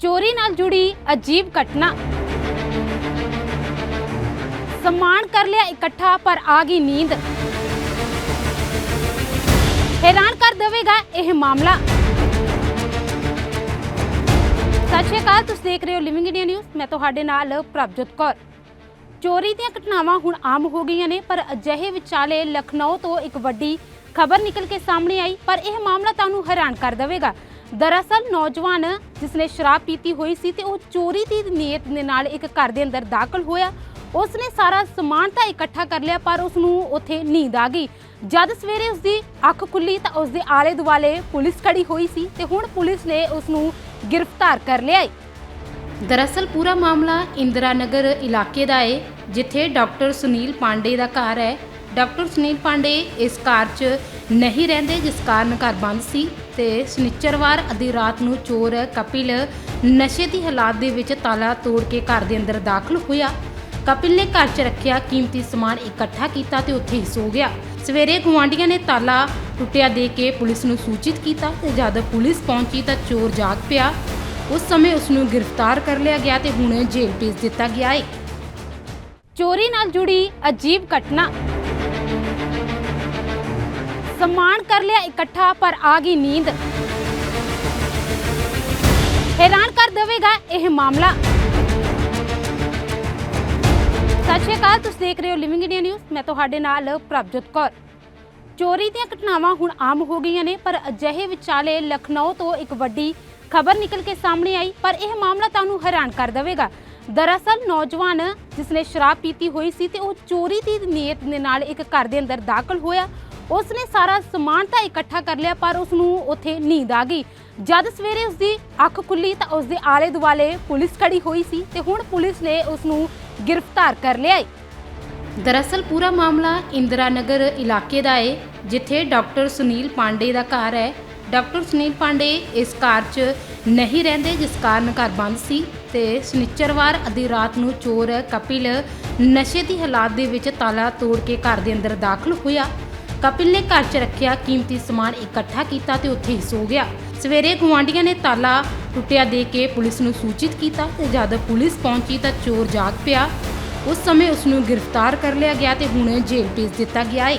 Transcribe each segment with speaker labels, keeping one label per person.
Speaker 1: ਚੋਰੀ ਨਾਲ ਜੁੜੀ ਅਜੀਬ ਘਟਨਾ। ਸਮਾਨ ਕਰ ਲਿਆ ਇਕੱਠਾ, ਪਰ ਆ ਗਈ ਨੀਂਦ। ਹੈਰਾਨ ਕਰ ਦੇਵੇਗਾ ਇਹ ਮਾਮਲਾ। ਸਤਿ ਸ਼੍ਰੀ ਅਕਾਲ, ਤੁਸੀਂ ਦੇਖ ਰਹੇ ਹੋ ਲਿਵਿੰਗ ਇੰਡੀਆ ਨਿਊਜ਼ ਮੈਂ ਤੁਹਾਡੇ ਨਾਲ ਪ੍ਰਭਜੋਤ ਕੌਰ। ਚੋਰੀ ਦੀਆਂ ਘਟਨਾਵਾਂ ਹੁਣ ਆਮ ਹੋ ਗਈਆਂ ਨੇ, ਪਰ ਅਜਿਹੇ ਵਿਚਾਲੇ ਲਖਨਊ ਤੋਂ ਇੱਕ ਵੱਡੀ ਖਬਰ ਨਿਕਲ ਕੇ ਸਾਹਮਣੇ ਆਈ। ਪਰ ਇਹ ਮਾਮਲਾ ਤੁਹਾਨੂੰ ਹੈਰਾਨ ਕਰ ਦੇਵੇਗਾ। ਦਰਅਸਲ ਨੌਜਵਾਨ ਜਿਸਨੇ ਸ਼ਰਾਬ ਪੀਤੀ ਹੋਈ ਸੀ ਤੇ ਉਹ ਚੋਰੀ ਦੀ ਨੀਅਤ ਦੇ ਨਾਲ ਇੱਕ ਘਰ ਦੇ ਅੰਦਰ ਦਾਖਲ ਹੋਇਆ। ਉਸਨੇ ਸਾਰਾ ਸਮਾਨ ਤਾਂ ਇਕੱਠਾ ਕਰ ਲਿਆ, ਪਰ ਉਸ ਨੂੰ ਉੱਥੇ ਨੀਂਦ ਆ ਗਈ। ਜਦ ਸਵੇਰੇ ਉਸਦੀ ਅੱਖ ਖੁੱਲੀ ਤਾਂ ਉਸਦੇ ਆਲੇ ਦੁਆਲੇ ਪੁਲਿਸ ਖੜੀ ਹੋਈ ਸੀ ਤੇ ਹੁਣ ਪੁਲਿਸ ਨੇ ਉਸ ਨੂੰ ਗ੍ਰਿਫਤਾਰ ਕਰ ਲਿਆ ਹੈ। ਦਰਅਸਲ ਪੂਰਾ ਮਾਮਲਾ ਇੰਦਰਾ ਨਗਰ ਇਲਾਕੇ ਦਾ ਹੈ, ਜਿੱਥੇ ਡਾਕਟਰ ਸੁਨੀਲ ਪਾਂਡੇ ਦਾ ਘਰ ਹੈ। ਡਾਕਟਰ ਸੁਨੀਲ ਪਾਂਡੇ ਇਸ ਕਾਰ 'ਚ ਨਹੀਂ ਰਹਿੰਦੇ, ਜਿਸ ਕਾਰਨ ਘਰ ਬੰਦ ਸੀ ਤੇ ਸ਼ਨੀਚਰਵਾਰ ਅੱਧੀ ਰਾਤ ਨੂੰ ਚੋਰ ਕਪਿਲ ਨਸ਼ੇ ਦੀ ਹਾਲਾਤ ਦੇ ਵਿੱਚ ਤਾਲਾ ਤੋੜ ਕੇ ਘਰ ਦੇ ਅੰਦਰ ਦਾਖਲ ਹੋਇਆ। ਕਪਿਲ ਨੇ ਘਰ 'ਚ ਰੱਖਿਆ ਕੀਮਤੀ ਸਮਾਨ ਇਕੱਠਾ ਕੀਤਾ ਤੇ ਉੱਥੇ ਹੀ ਸੋ ਗਿਆ। ਸਵੇਰੇ ਗੁਆਂਢੀਆਂ ਨੇ ਤਾਲਾ ਟੁੱਟਿਆ ਦੇ ਕੇ ਪੁਲਿਸ ਨੂੰ ਸੂਚਿਤ ਕੀਤਾ ਤੇ ਜਦ ਪੁਲਿਸ ਪਹੁੰਚੀ ਤਾਂ ਚੋਰ ਜਾਗ ਪਿਆ। ਉਸ ਸਮੇਂ ਉਸ ਨੂੰ ਗ੍ਰਿਫਤਾਰ ਕਰ ਲਿਆ ਗਿਆ ਤੇ ਹੁਣ ਜੇਲ੍ਹ ਭੇਜ ਦਿੱਤਾ ਗਿਆ ਹੈ ਚੋਰੀ ਨਾਲ ਜੁੜੀ ਅਜੀਬ ਘਟਨਾ। ਸਮਾਨ ਕਰ ਲਿਆ ਇਕੱਠਾ, ਪਰ ਆ ਗਈ ਨੀਂਦ। ਹੈਰਾਨ ਕਰ ਦੇਵੇਗਾ ਇਹ ਮਾਮਲਾ। ਸਤਿ ਸ਼੍ਰੀ ਅਕਾਲ, ਤੁਸੀਂ ਦੇਖ ਰਹੇ ਹੋ ਲਿਵਿੰਗ ਇੰਡੀਆ ਨਿਊਜ਼ ਮੈਂ ਤੁਹਾਡੇ ਨਾਲ ਪ੍ਰਭਜੋਤ ਕੌਰ। ਚੋਰੀ ਦੀਆਂ ਘਟਨਾਵਾਂ ਹੁਣ ਆਮ ਹੋ ਗਈਆਂ ਨੇ, ਪਰ ਅਜਿਹੇ ਵਿਚਾਲੇ ਲਖਨਊ ਤੋਂ ਇੱਕ ਵੱਡੀ ਖਬਰ ਨਿਕਲ ਕੇ ਸਾਹਮਣੇ ਆਈ, ਪਰ ਇਹ ਮਾਮਲਾ ਤੁਹਾਨੂੰ ਹੈਰਾਨ ਕਰ ਦੇਵੇਗਾ। ਦਰਅਸਲ ਨੌਜਵਾਨ ਜਿਸਨੇ ਸ਼ਰਾਬ ਪੀਤੀ ਹੋਈ ਸੀ ਤੇ ਉਹ ਚੋਰੀ ਦੀ ਨੀਅਤ ਦੇ ਨਾਲ ਇੱਕ ਘਰ ਦੇ ਅੰਦਰ ਦਾਖਲ ਹੋਇਆ। ਉਸ ਨੇ ਸਾਰਾ ਸਮਾਨ ਤਾਂ ਇਕੱਠਾ ਕਰ ਲਿਆ, ਪਰ ਉਸ ਨੂੰ ਉੱਥੇ ਨੀਂਦ ਆ ਗਈ। ਜਦ ਸਵੇਰੇ ਉਸਦੀ ਅੱਖ ਖੁੱਲੀ ਤਾਂ ਉਸਦੇ ਆਲੇ ਦੁਆਲੇ ਪੁਲਿਸ ਖੜੀ ਹੋਈ ਸੀ ਤੇ ਹੁਣ ਪੁਲਿਸ ਨੇ ਉਸ ਨੂੰ ਗ੍ਰਿਫਤਾਰ ਕਰ ਲਿਆ ਹੈ ਦਰਅਸਲ ਪੂਰਾ ਮਾਮਲਾ ਇੰਦਰਾ ਨਗਰ ਇਲਾਕੇ ਦਾ ਹੈ ਜਿੱਥੇ ਡਾਕਟਰ ਸੁਨੀਲ ਪਾਂਡੇ ਦਾ ਘਰ ਹੈ। ਡਾਕਟਰ ਸੁਨੀਲ ਪਾਂਡੇ ਇਸ ਕਾਰ 'ਚ ਨਹੀਂ ਰਹਿੰਦੇ, ਜਿਸ ਕਾਰਨ ਘਰ ਬੰਦ ਸੀ ਤੇ ਸ਼ਨੀਚਰਵਾਰ ਅੱਧੀ ਰਾਤ ਨੂੰ ਚੋਰ ਕਪਿਲ ਨਸ਼ੇ ਦੀ ਹਾਲਾਤ ਦੇ ਵਿੱਚ ਤਾਲਾ ਤੋੜ ਕੇ ਘਰ ਦੇ ਅੰਦਰ ਦਾਖਲ ਹੋਇਆ। ਕਪਿਲ ਨੇ ਘਰ 'ਚ ਰੱਖਿਆ ਕੀਮਤੀ ਸਮਾਨ ਇਕੱਠਾ ਕੀਤਾ ਤੇ ਉੱਥੇ ਹੀ ਸੋ ਗਿਆ। ਸਵੇਰੇ ਗੁਆਂਢੀਆਂ ਨੇ ਤਾਲਾ ਟੁੱਟਿਆ ਦੇ ਕੇ ਪੁਲਿਸ ਨੂੰ ਸੂਚਿਤ ਕੀਤਾ ਤੇ ਜਦ ਪੁਲਿਸ ਪਹੁੰਚੀ ਤਾਂ ਚੋਰ ਜਾਗ ਪਿਆ। ਉਸ ਸਮੇਂ ਉਸ ਨੂੰ ਗ੍ਰਿਫਤਾਰ ਕਰ ਲਿਆ ਗਿਆ ਤੇ ਹੁਣ ਜੇਲ੍ਹ ਭੇਜ ਦਿੱਤਾ ਗਿਆ ਹੈ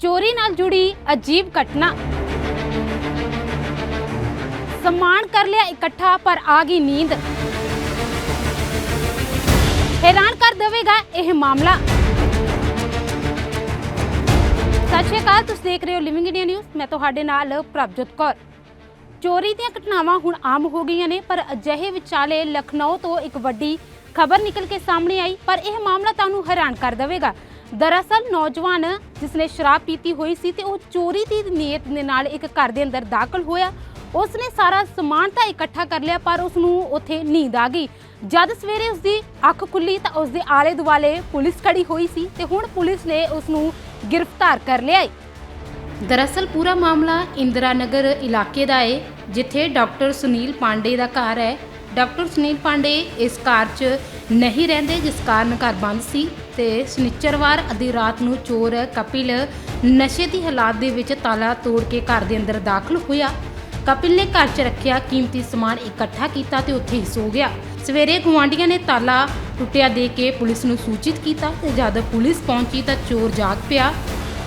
Speaker 1: ਚੋਰੀ ਨਾਲ ਜੁੜੀ ਅਜੀਬ ਘਟਨਾ। ਸਮਾਨ ਕਰ ਲਿਆ, ਇਕੱਠਾ ਪਰ ਆ ਗਈ ਨੀਂਦ। ਹੈਰਾਨ ਕਰ ਦੇਵੇਗਾ ਇਹ ਮਾਮਲਾ। ਸਤਿ ਸ਼੍ਰੀ ਅਕਾਲ, ਤੁਸੀਂ ਦੇਖ ਰਹੇ ਹੋ ਲਿਵਿੰਗ ਇੰਡੀਆ ਨਿਊਜ਼ ਮੈਂ ਤੁਹਾਡੇ ਨਾਲ ਪ੍ਰਭਜੋਤ ਕੌਰ। ਚੋਰੀ ਦੀਆਂ ਘਟਨਾਵਾਂ ਹੁਣ ਆਮ ਹੋ ਗਈਆਂ ਨੇ, ਪਰ ਅਜਿਹੇ ਵਿਚਾਲੇ ਲਖਨਊ ਤੋਂ ਇੱਕ ਵੱਡੀ ਖਬਰ ਨਿਕਲ ਕੇ ਸਾਹਮਣੇ ਆਈ, ਪਰ ਇਹ ਮਾਮਲਾ ਤੁਹਾਨੂੰ ਹੈਰਾਨ ਕਰ ਦੇਵੇਗਾ। ਦਰਅਸਲ, ਨੌਜਵਾਨ ਜਿਸਨੇ ਸ਼ਰਾਬ ਪੀਤੀ ਹੋਈ ਸੀ ਤੇ ਉਹ ਚੋਰੀ ਦੀ ਨੀਅਤ ਦੇ ਨਾਲ ਇੱਕ ਘਰ ਦੇ ਅੰਦਰ ਦਾਖਲ ਹੋਇਆ। ਉਸ ਨੇ ਸਾਰਾ ਸਮਾਨ ਤਾਂ ਇਕੱਠਾ ਕਰ ਲਿਆ, ਪਰ ਉਸ ਨੂੰ ਉੱਥੇ ਨੀਂਦ ਆ ਗਈ। ਜਦ ਸਵੇਰੇ ਉਸਦੀ ਅੱਖ ਖੁੱਲੀ ਤਾਂ ਉਸਦੇ ਆਲੇ ਦੁਆਲੇ ਪੁਲਿਸ ਖੜੀ ਹੋਈ ਸੀ ਤੇ ਹੁਣ ਪੁਲਿਸ ਨੇ ਉਸ ਨੂੰ ਗ੍ਰਿਫਤਾਰ ਕਰ ਲਿਆ ਹੈ। ਦਰਅਸਲ ਪੂਰਾ ਮਾਮਲਾ ਇੰਦਰਾ ਨਗਰ ਇਲਾਕੇ ਦਾ ਹੈ ਜਿੱਥੇ ਡਾਕਟਰ ਸੁਨੀਲ ਪਾਂਡੇ ਦਾ ਘਰ ਹੈ। ਡਾਕਟਰ ਸੁਨੀਲ ਪਾਂਡੇ ਇਸ ਘਰ 'ਚ ਨਹੀਂ ਰਹਿੰਦੇ, ਜਿਸ ਕਾਰਨ ਘਰ ਬੰਦ ਸੀ ਤੇ ਸ਼ਨੀਚਰਵਾਰ ਅੱਧੀ ਰਾਤ ਨੂੰ ਚੋਰ ਕਪਿਲ ਨਸ਼ੇ ਦੀ ਹਾਲਾਤ ਦੇ ਵਿੱਚ ਤਾਲਾ ਤੋੜ ਕੇ ਘਰ ਦੇ ਅੰਦਰ ਦਾਖਲ ਹੋਇਆ। ਕਪਿਲ ਨੇ ਘਰ 'ਚ ਰੱਖਿਆ ਕੀਮਤੀ ਸਮਾਨ ਇਕੱਠਾ ਕੀਤਾ ਤੇ ਉੱਥੇ ਹੀ ਸੋ ਗਿਆ। ਸਵੇਰੇ ਗੁਆਂਢੀਆਂ ਨੇ ਤਾਲਾ ਟੁੱਟਿਆ ਦੇ ਕੇ ਪੁਲਿਸ ਨੂੰ ਸੂਚਿਤ ਕੀਤਾ ਤੇ ਜਦ ਪੁਲਿਸ ਪਹੁੰਚੀ ਤਾਂ ਚੋਰ ਜਾਗ ਪਿਆ।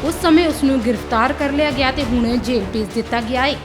Speaker 1: ਉਸ ਸਮੇਂ ਉਸ ਨੂੰ ਗ੍ਰਿਫਤਾਰ ਕਰ ਲਿਆ ਗਿਆ ਤੇ ਹੁਣ ਜੇਲ੍ਹ ਭੇਜ ਦਿੱਤਾ ਗਿਆ ਹੈ